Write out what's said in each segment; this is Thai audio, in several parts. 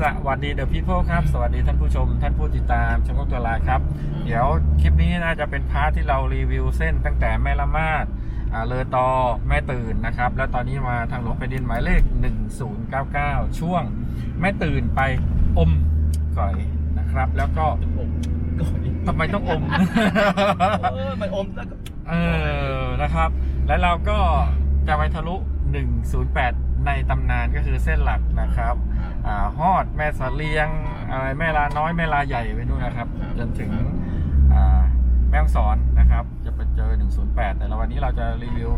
สวัสดีเดอะพีเพิลครับสวัสดีท่านผู้ชม ท่านผู้ติดตามชมกตัวลาครับ เดี๋ยวคลิปนี้น่าจะเป็นพาร์ทที่เรารีวิวเส้นตั้งแต่แม่ละมาดอ่าเลอตอแม่ตื่นนะครับ แล้วตอนนี้มาทางหลวงแผ่นดินหมายเลข 1099 ช่วงแม่ตื่นไปอมก่อยนะครับ แล้วก็อมก่อนทำไมต้องอมเออมันอมแล้วก็เออนะครับ แล้วเราก็จะไปทะลุ 108 ในตำนานก็คือเส้นหลักนะครับอ่าฮอดแม่สะเลียงอะไรแม่ลาน้อยแม่ลาใหญ่ไปนู่นนะครับ จนถึงอ่าแม่ฮ่องสอนนะครับ จะไปเจอ 108 แต่ละวันนี้เราจะรีวิว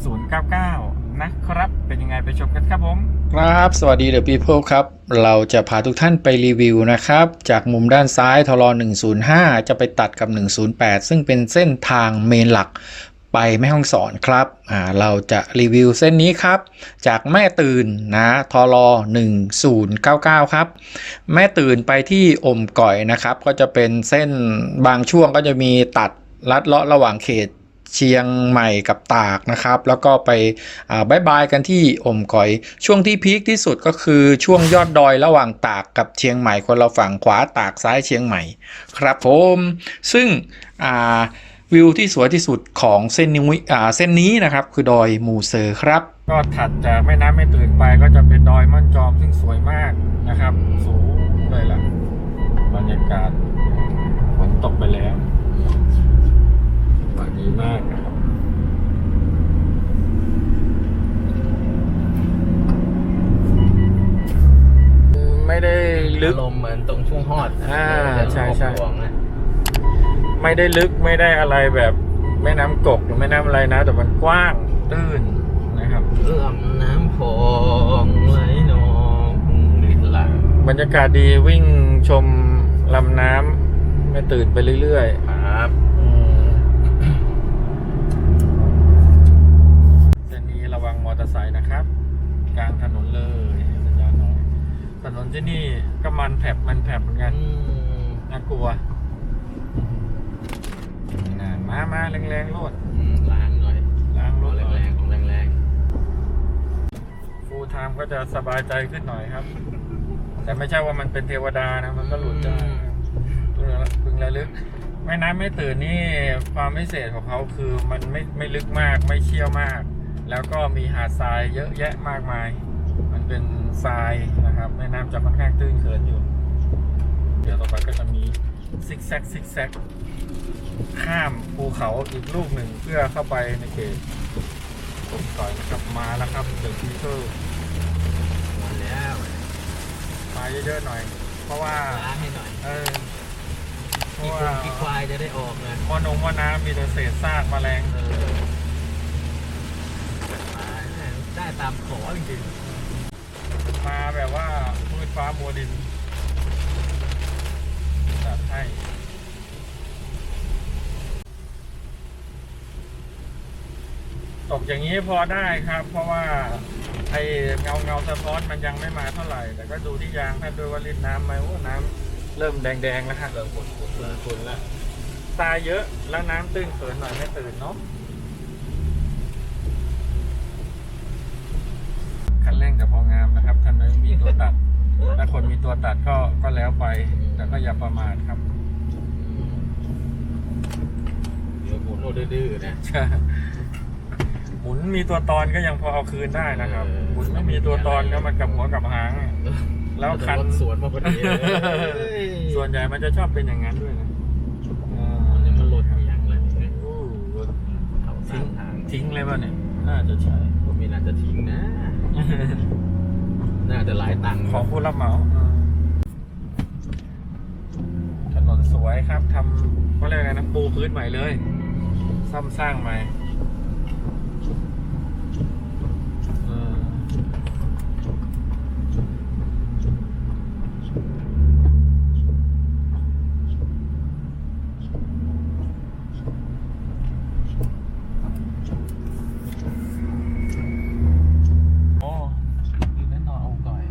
1099 นะครับ เป็นยังไงไปชมกันครับผมครับ สวัสดีเดอะ people ครับ เราจะพาทุกท่านไปรีวิวนะครับ จากมุมด้านซ้ายทร105 จะไปตัดกับ 108 ซึ่งเป็นเส้นทางเมนหลัก ไปแม่ห้องสอนครับอ่าเราจะรีวิวเส้นนี้ครับ จากแม่ตื่นนะทร1099 ครับ แม่ตื่นไปที่อมก่อยนะครับ ก็จะเป็นเส้นบางช่วงก็จะมีตัดลัดเลาะระหว่างเขตเชียงใหม่กับตากนะครับ แล้วก็ไปอ่าบายบายกันที่อมก่อย ช่วงที่พีคที่สุดก็คือช่วงยอดดอยระหว่างตากกับเชียงใหม่คนละฝั่งขวาตากซ้ายเชียงใหม่ ครับผม ซึ่งอ่า วิวที่สวยที่สุดของเส้นนี้อ่าเส้นนี้นะครับ คือดอยมูเซอร์ครับ ก็ถัดจากแม่น้ำไม่ตื่นไปก็จะเป็นดอยม่อนจอมซึ่งสวยมากนะครับ สูงเลยล่ะบรรยากาศฝนตกไปแล้วว่าดีมากนะครับไม่ได้ลึกอารมณ์เหมือนตรงช่วงฮอดอ่าใช่ใช่หลวงนะ ไม่ได้ลึกไม่ได้อะไรแบบแม่น้ำกกหรือแม่น้ำอะไรนะ แต่มันกว้างตื้นนะครับลำน้ำพองไหลนองลิดหลังบรรยากาศดีวิ่งชมลำน้ำไม่ตื่นไปเรื่อยครับๆอืมเส้นนี้ระวังมอเตอร์ไซค์นะครับ กลางถนนเลยสัญญาณน้อยถนนที่นี่ก็มันแผบมันแผบเหมือนกันอืมน่ากลัวน่ะ มามาแรงๆโลดอืมล้างหน่อยล้างรรถถหน่อย แรงๆของแรงฟูลไทม์ก็จะสบายใจขึ้นหน่อยครับ แต่ไม่ใช่ว่ามันเป็นเทวดานะ มันก็หลุดได้เพิ่งระพึงระลึกแม่น้ำไม่ตื่นนี่ความพิเศษของเขาคือมันไม่ไม่ลึกมากไม่เชี่ยวมาก แล้วก็มีหาดทรายเยอะแยะมากมาย มันเป็นทรายนะครับแม่น้ำจะค่อนข้างตื้นเขินอยู่ เดี๋ยวต่อไปก็จะมี ซิกแซกซิกแซกข้ามภูเขาอีกลูกหนึ่งเพื่อเข้าไปในเขตผมต่อยนะครับมาแล้วครับเดอะพีเพิลๆมาแล้วมาเยอะๆหน่อย เพราะว่าล้างให้หน่อยเออเพอีราะกว่าคนอีกควายจะได้ออกนะมอนงมอน้ำมีแต่เศษซากแมลงเออมาเนี่ยได้ตามขอจริงมาแบบว่ามืดฟ้ามัวดิน จัดให้ตกอย่างนี้พอได้ครับ เพราะว่าไอเงาเงาสะท้อนมันยังไม่มาเท่าไหร่ แต่ก็ดูที่ยางถ้าดูว่าลิ้นน้ำไหมโอ้น้ำเริ่มแดงๆแล้วฮะๆเริ่มขุ่นๆเริ่มขุ่นแล้วตายเยอะแล้วน้ำตื้นเขินหน่อยไม่ตื่นเนาะคันเร่งแต่พองามนะครับท่านไม่มีตัวตัดถ้าคนมีตัวตัดก็ก็แล้วไป แต่ก็อย่าประมาทครับ เดี๋ยวหมุนโอดื้อๆนะหมุนมีตัวตอนก็ยังพอเอาคืนได้นะครับเออหมุนไม่มีตัวตอนก็มันกับหัวกับหาง แล้วคันรถสวนมาพอดีเลยส่วนใหญ่มันจะชอบเป็นอย่างนั้นด้วยนะอ่ามันจะมาหล่นอย่างไรเนี่ยโอ้รถเขาสร้าทิ้งงทางทิ้งเลยป่ะเนี่ยน่าจะใช่ผมมีน่าจะทิ้งนะ น่าจะหลายตังค์ของผู้รับเหมาอืมถนนส วยครับทำเขาเรียกอะไรนะปูพื้นใหม่เลย ซ่อมสร้างใหม่เออโอ้อยู่แน่นอนโอ้ก่อย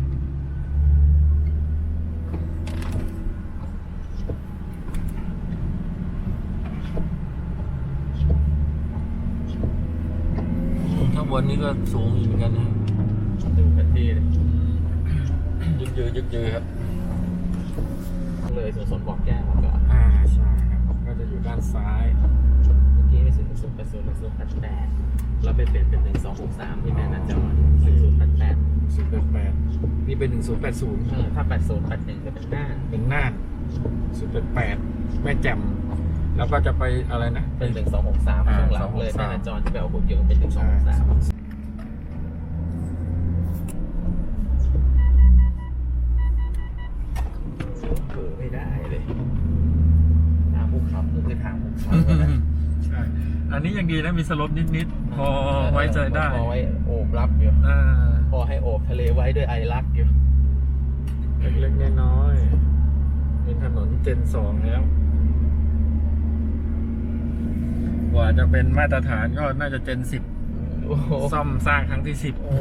ข้างบ นนี้ก็สูงอีกเหมือนกันนะดูแผนที่เลยเยือยึกยือครับ เลยสวนสนบอกแก้วมาก่อนอ่าใช่ครับก็จะอยู่ด้านซ้าย เมื่อกี้ไม่ถึงศูนย์แปดศูนย์หนึ่งศูนย์แปดแปดเราไปเปลี่ยนเป็นหนึ่งสองหกสามที่แม่นาจอหนึ่งศูนย์แปดแปดศูนย์แปดแปดนี่เป็นหนึ่งศูนย์แปดศูนย์เออถ้าแปดศูนย์แปดหนึ่งจะเป็นหน้า เป็นน่านศูนย์แปดแปดแม่แจ่มแล้วก็จะไปอะไรนะ เป็นหนึ่งสองหกสามอ่าช่วงหลังเลย263แม่นาจอที่ไปเอาหุ่นยนต์เป็นหนึ่งสองหกสาม เปิดไม่ได้เลยทางภูเขาก็คือทางภูเขานะ ใช่ อันนี้ยัง ดีนะมีสลบนิดๆพอไว้ใจได้พอไว้โอบรับอยู่อ่าพอให้โอบทะเลไว้ด้วยไอรักอยู่เล็กๆน้อยๆเป็นถนนเจนสองแล้ว กว่าจะเป็นมาตรฐานก็น่าจะเจนสิบโอ้โหซ่อมสร้างครั้งที่สิบโอ้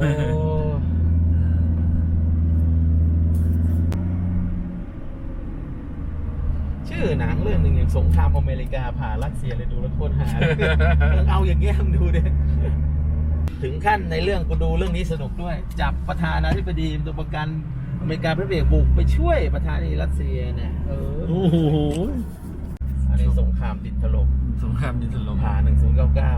อหนังเรื่องหนึ่งอย่างสงครามอเมริกาผ่ารัสเซียเลยดูแล้วโคตรหาเลยมึงเอาอย่างเงี้ยมึงดูดิถึงขั้นในเรื่องกูดูเรื่องนี้สนุกด้วย จับประธานาธิบดีตัวประกันอเมริกาพระเบรกบุกไปช่วยประธานาธิบดีรัสเซียเนี่ยเออโอ้โหอันนี้สงครามติดถล่มสงครามดินถล่มผ่าหนึ่งศูนย์เก้าเก้า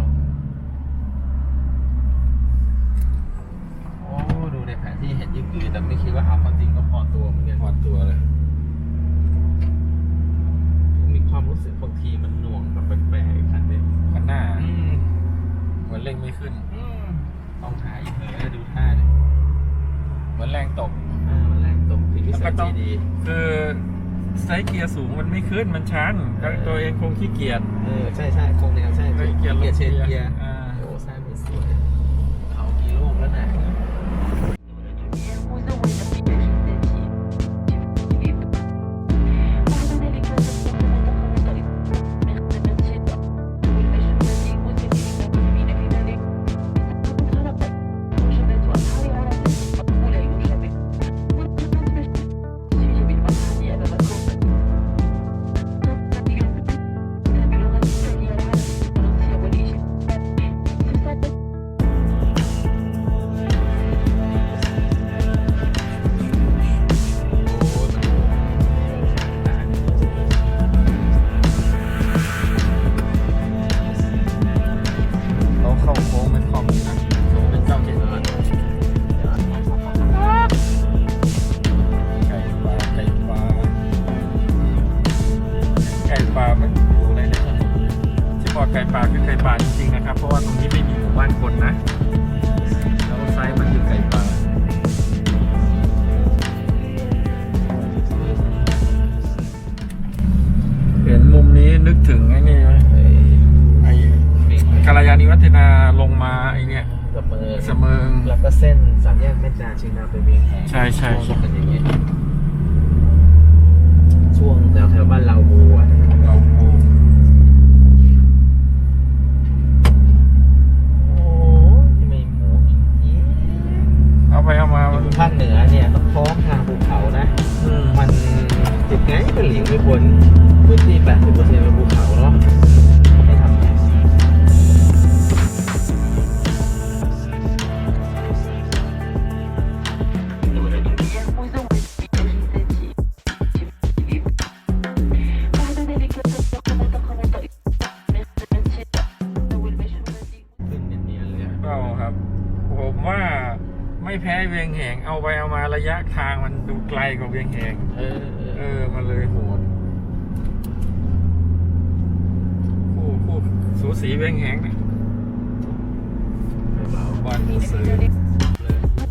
โอ้ดูในแผนที่เห็นยืดๆแต่ไม่คิดว่าเอาความจริงก็พอตัวเหมือนกันหอดตัวเลย มี ความรู้สึกบางทีมันหน่วงแบบแปลกๆอีกคันเลยข้างหน้าอืมเหมือนเร่งไม่ขึ้นอืมต้องหาอีกเลยนะดูท่าเนี่ยเหมือนแรงตก อ่ามันแรงตกที่พิแล้วเศก็ษต้องดี คือไซส์เกียร์สูงมันไม่ขึ้นมันชันแล้วตัวเองคงขี้เกียจ เออใช่ใช่คงแนวใช่เลยเกียร์ลงเชนเกียร์ ก เนียนๆเลยอะก็ครับ ผมว่าไม่แพ้เวียงแหงเอาไปเอามาระยะทางมันดูไกลกว่าเวียงแหงเออเอเอออมันเลยโหดคู่คู่สูสีเวียงแหงเนี่ยเบาวันมูซื้อๆเลยสู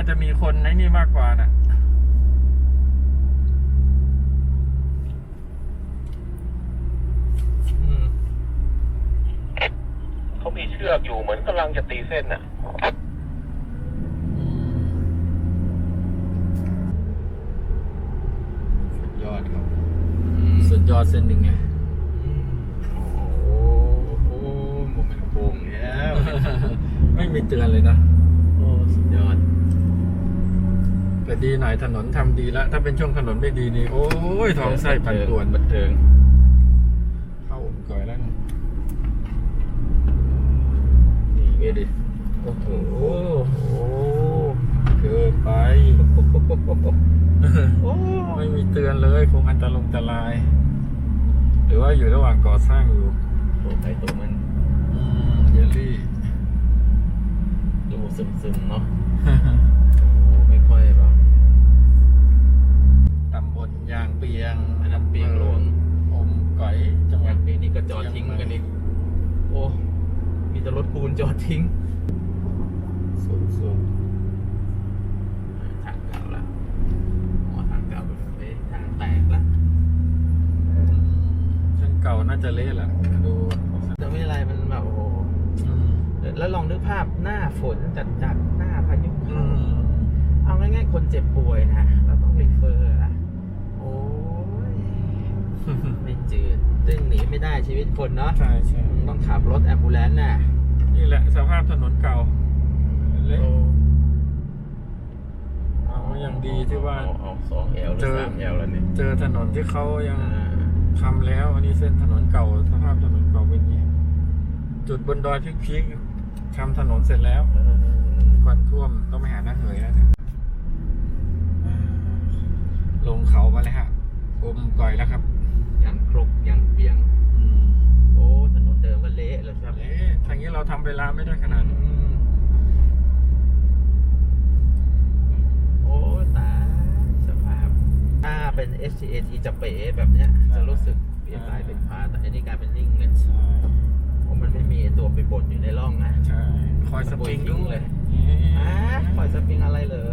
าจะมีคนในนี่มากกว่าน่ะอืมเขามีเชือกอยู่เหมือนกำลังจะตีเส้นน่ะสุดยอดครับอืมสุดยอดเส้นหนึ่งไงอืมโอ้โหโอ้โหโมเมนต์โป่งแล้ว ไม่มีเตือนเลยนะ โอ้สุดยอด แต่ดีหน่อยถนนทำดีแล้ว ถ้าเป็นช่วงถนนไม่ดีนี่ โอ้ยท้องไส้ปั่นป่วนบันเทิง เข้าอมก่อยแล้วนะนี่ไงดิ โอ้โหโอ้โหเกินไปโอ้ไม่มีเตือนเลยคงอันตรายอันตราย หรือว่าอยู่ระหว่างก่อสร้างอยู่ตัวใครตัวมันอืมเยลลี่ ดูซึมๆเนาะโอ้ไม่ค่อยแบบ ตำบลยางเปียง อันนั้นเปียงหลวง อมก๋อยจังห อ วั ย่า ด งนี้นี่ก็จอดทิ้งกันอีกโอ้ มีแต่รถปูนจอดทิ้งสุดสุดทางเก่าละอ๋อทางเก่าแบบเอ๊ะทางแตกละเส้นเก่าน่าจะเละแหละดูแต่ไม่อะไรมันแบบโอ้โหอืมแล้วลองนึกภาพหน้าฝนจัดจัดๆหน้าพายุอืเข้ามเอาง่ายๆคนเจ็บป่วยนะแล้วต้องรีเฟอร์อะโอ้ยไม่จืด ซึ่งหนีไม่ได้ชีวิตคนเนาะใช่ใช่มึงต้องขับรถแอมบูเลนต์น่ะนี่แหละสภาพถนนเก่าเละโอ้เอายังดีที่ว่าเอเอาสองแอลหรือเจอสามแอลแล้วเนี่ยเจอถนนที่เขายังอ่าทำแล้ว อันนี้เส้นถนนเก่า สภาพถนนเก่าเป็นอย่างนี้ จุดบนดอยพีกๆทำถนนเสร็จแล้ว เออควันท่วมต้องไปหาหน้าเหยแล้วเนี่ยอ่าลงเขามาเลยฮะอมก่อยแล้วครับ ยังครกยังเปียง อืมโอ้ถนนเดิมก็เละเลยครับ เอ๊ะทางนี้เราทำเวลาไม่ได้ขนาดนี้อืมโอ้ตายสภาพ ถ้าเป็น SCAT จะเป๋แบบเนี้ยจะรู้สึกเปลี่ยนสายเป็นพาแต่อันนี้กลายเป็นนิ่งเลยใช่เพราะมันไม่มีไอ้ตัวไปบดอยู่ในร่องนะใช่คอยสปริงด้วยอะปล่อยสปริงอะไรเหรอ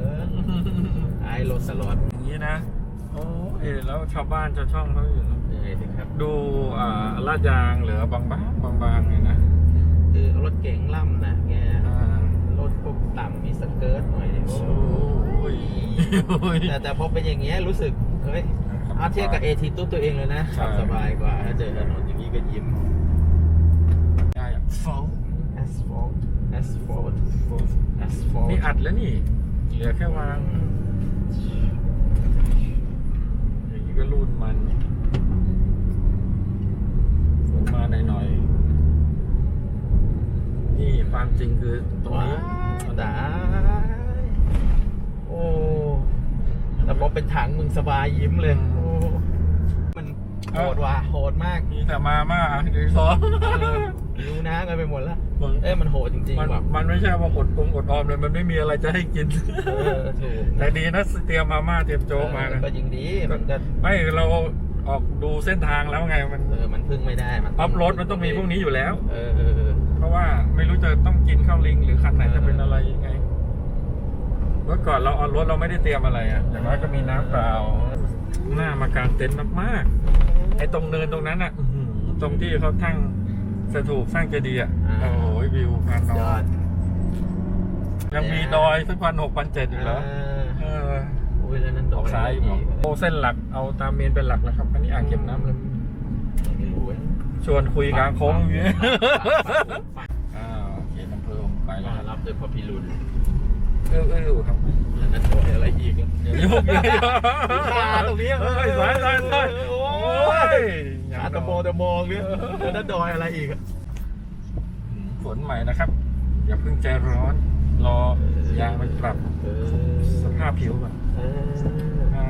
ไอโรสลอดอย่างนี้นะโอ้เอ๊ะแล้วชาวบ้านชาวช่องเขาอยู่ยังไงสิครับดูอ่าลาดยางเหลือบางบ้างบางบางๆเลยนะ คือรถเก๋งล่ำนะแกอ่ารถพวกต่ำมีสเกิร์ตหน่อยดิโอ้โอ้ยโอ้ยแต่แต่พอเป็นอย่างเงี้ยรู้สึกเฮ้ยเอาเทียบกับเอทีตู้ตัวเองเลยนะใช่ขับสบายกว่าถ้าเจอถนนอย่างนี้ก็ยิ้มได้อะฟอล asphalt asphalt asphalt นี่อัดแล้วนี่เหลือแค่วาง อย่างนี้ ก็รูดมันฝนมาหน่อยๆ นี่ความจริงคือตรงนี้ว้าวได้โอ้แต่พอเป็นถังมึงสบายยิ้มเลย โอ้ มันโหดว่ะโหดมาก มีแต่มาม่าดีซอเออหิวน้ำกันไปหมดแล้ว มันเอ้ยมันโหดจริงมันๆแบบมันไม่ใช่ว่าอดปรุงอดออมเลยมันไม่มีอะไรจะให้กิน เออถูกแต่ดีนะเตรียมมาม่าเตรียมโจ๊กมาเอนะอก็ยิงดีมันก็ไม่เราออกดูเส้นทางแล้วไงมันเออมันพึ่งไม่ได้มันอัพรถมันต้องมีพวกนี้อยู่แล้ว เออเออเออ เพราะว่าไม่รู้จะต้องกินข้าวลิงหรือคันไหนจะเป็นอะไรยังไงเมื่อก่อนเราเอารถเราไม่ได้เตรียมอะไรอะอย่างน้อยก็มีน้ำเปล่าหน้ามากางเต็นท์มากๆไอ้ตรงเนินตรงนั้นอะอื้อหือตรงที่เขาทั้งสถูปสร้างเจดีย์อะโอ้โห วิวพานนยออนดยังมีดอยสักพันหกพันเจ็ดอีกเหรอเออเออโอ้ยแล้วนั่นดอออกกซ้ายบอกโอ้เส้นหลักเอาตามเมนเป็นหลักแล้วครับ อันนี้อ่างเก็บน้ำเลย ไม่รู้เว้ยชวนคุยกลางโค้งอย่างเงี้ยฟังอ้าวเขตอำเภอผมไปแล้วต้อนรับด้วยพระพิรุณเออเออครับ แล้วนั่นโดนอะไรอีกแล้ว เดี๋ยวยุกเดี๋ยวยุกขาตรงนี้เอ้ยสายสายสายโอ้โอ้ยยขาตะโมตะมองเนี่ยแล้วนั่นดอยอะไรอีกอะฝ นใหม่นะครับ อย่าเพิ่งใจร้อน รอยางมันปรับสภาพผิวก่อน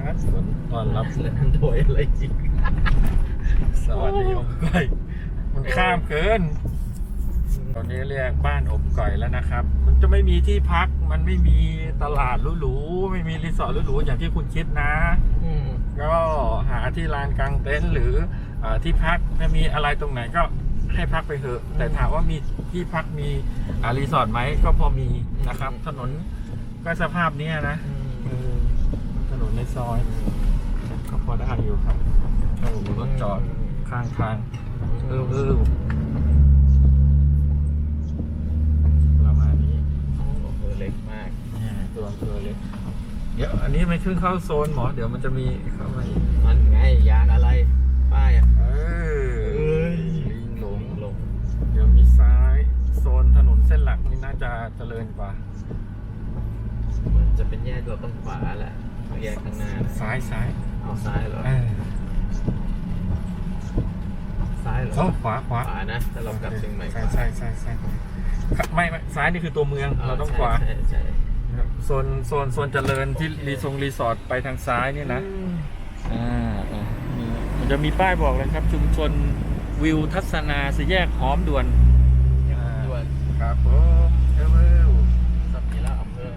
ครับฝนตอนรับแล้วนั่นดอยอะไรอีกสวัสดีอมก่อยมันข้ามเกิน ตอนนี้เรียกบ้านอมก่อยแล้วนะครับ มันจะไม่มีที่พัก มันไม่มีตลาดหรูๆ ไม่มีรีสอร์ทหรูๆ อย่างที่คุณคิดนะก็หาที่ลานกลางเต็นท์หรืออที่พักถ้ามีอะไรตรงไหนก็ให้พักไปเถอะ แต่ถามว่ามี ที่พักมีอ่ารีสอร์ทไหมก็พอมีนะครับ ถนนก็สภาพเนี้ยนะเออถนนในซอยก็พอได้อยู่ครับโอ้โหรถจอดข้างทางเออเออประมาณนี้โอ้โหเล็กมากอ่าตัวตัวเล็กเดี๋ยวอันนี้ไม่ขึ้นเข้าโซนหมอ เดี๋ยวมันจะมีเข้ามาอีกมันไงยางอะไร จะเจริญกว่าเหมือนจะเป็นแยกเราต้องขวาแหละเอาแยกข้างหน้านะซ้ายซ้ายเอาซ้ายเหรอเออซ้ายเหรอเขาขวาขวาขวานะถ้าเรากลับเชียงใหม่ใช่ใช่ใช่ใช่ไม่ไม่ซ้ายนี่คือตัวเมืองเราต้องขวา ใช่ใช่ครับโซนโซนโซนเจริญที่รีสงรีสอร์ทไปทางซ้ายนี่นะ อ่าอ่านี่มันจะมีป้ายบอกเลยครับ ชุมชนวิวทัศนาสแยกหอมด่วนด่วนครับผมเอเวล สับทีละอำเภอ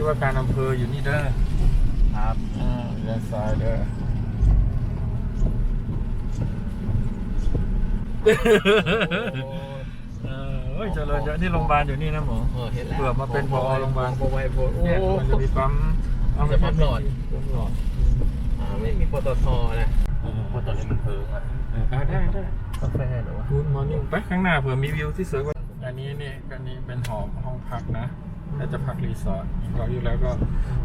ที่ว่าการอำเภออยู่นี่เด้อครับอ่าเลี้ยวซ้ายเด้อโอ้เออเฮ้ยเจริญเยอะนี่โรงพยาบาลอยู่นี่นะหมอเออเห็นแล้วเผื่อมาเป็นผอโรงพยาบาลโปรไวโปรโอ้เนี่ยมันจะมีปั๊มมันจะปั๊มหลอดปั๊มหลอดอ่าไม่มีปตทนะเออเพราะตอนนี้มันเพิงอะเออได้ได้กาแฟเหรอวะกูดมอร์นิ่งไปข้างหน้าเผื่อมีวิวที่สวยกว่าอันนี้นี่อันนี้เป็นหอห้องพักนะ ถ้าจะพักรีสอร์ทเราอยู่แล้วก็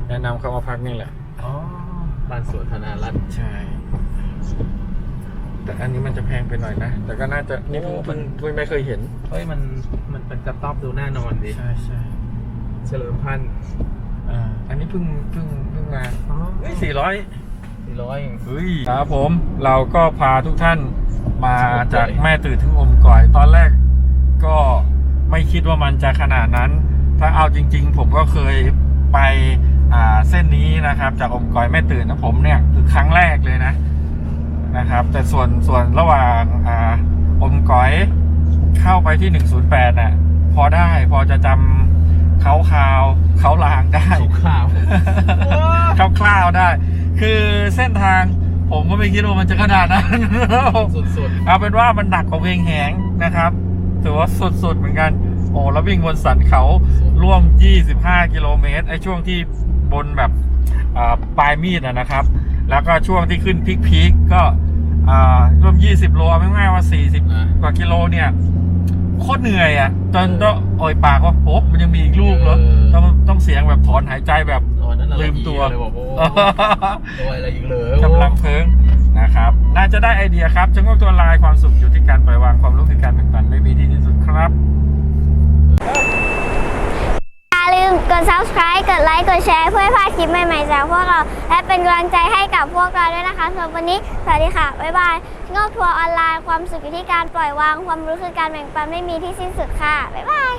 แนะนำเข้ามาพักนี่แหละ อ๋อบ้านสวนธนารัตน์ใช่ แต่อันนี้มันจะแพงไปหน่อยนะ แต่ก็น่าจะนี่เพิ่งเพิ่งเพิ่งไม่เคยเห็น เฮ้ยมันมันเป็นกระต๊อบดูน่านอนดิ ใช่ใช่เฉลิมพันธุ์อ่าอันนี้เพิ่งเพิ่งเพิ่งมาเฮ้ยสี่ร้อยสี่ร้อยเฮ้ยครับผมเราก็พาทุกท่านมาจากแม่ตื่นถึงอมก่อยตอนแรกก็ไม่คิดว่ามันจะขนาดนั้น ถ้าเอาจริง ๆ ผมก็เคยไปอ่าเส้นนี้นะครับ จากอมก่อยแม่ตื่นนะผมเนี่ยคือครั้งแรกเลยนะนะครับ แต่ส่วนส่วนระหว่างอ่าอมก่อยเข้าไปที่ 108น่ะพอได้พอจะจำเขาคาวเขาลางได้ข่าวคร่าวๆได้ คือเส้นทางผมก็ไม่คิดว่ามันจะขนาดนั้นสุดเอาเป็นว่ามันหนักกว่าเพลงแหงนะครับถือว่าสุดๆเหมือนกันโอ้แล้ววิ่งบนสันเขาร่วม25 กิโลเมตรไอ้ช่วงที่บนแบบอ่าปลายมีดอะนะครับ แล้วก็ช่วงที่ขึ้นพีคๆก็อ่าร่วม 20 โลไม่ง่ายว่า 40อะกว่ากิโลเนี่ยโคตรเหนื่อยอะจนต้องโอยปากว่าโอ้มันยังมีอีกลูกเหรอเออต้องต้องเสียงแบบถอนหายใจแบบๆตอนนั้นเราลืมตัวเลยบอกโอ้ตัวอะไรอีกเลยกำลังเพลิงนะครับ น่าจะได้ไอเดียครับจังหวะตัวลายความสุขอยู่ที่การปล่อยวางความรู้คือการแบ่งปันไม่มีที่สิ้นสุดครับ อย่าลืมกด subscribe กดไลค์กดแชร์เพื่อให้พลาดคลิปใหม่ๆจากพวกเรา และเป็นกำลังใจให้กับพวกเราด้วยนะคะสำหรับวันนี้ สวัสดีค่ะ บ๊ายบายงอกทัวร์ออนไลน์ความสุขอยู่ที่การปล่อยวาง ความรู้คือการแบ่งปันไม่มีที่สิ้นสุดค่ะ บ๊ายบาย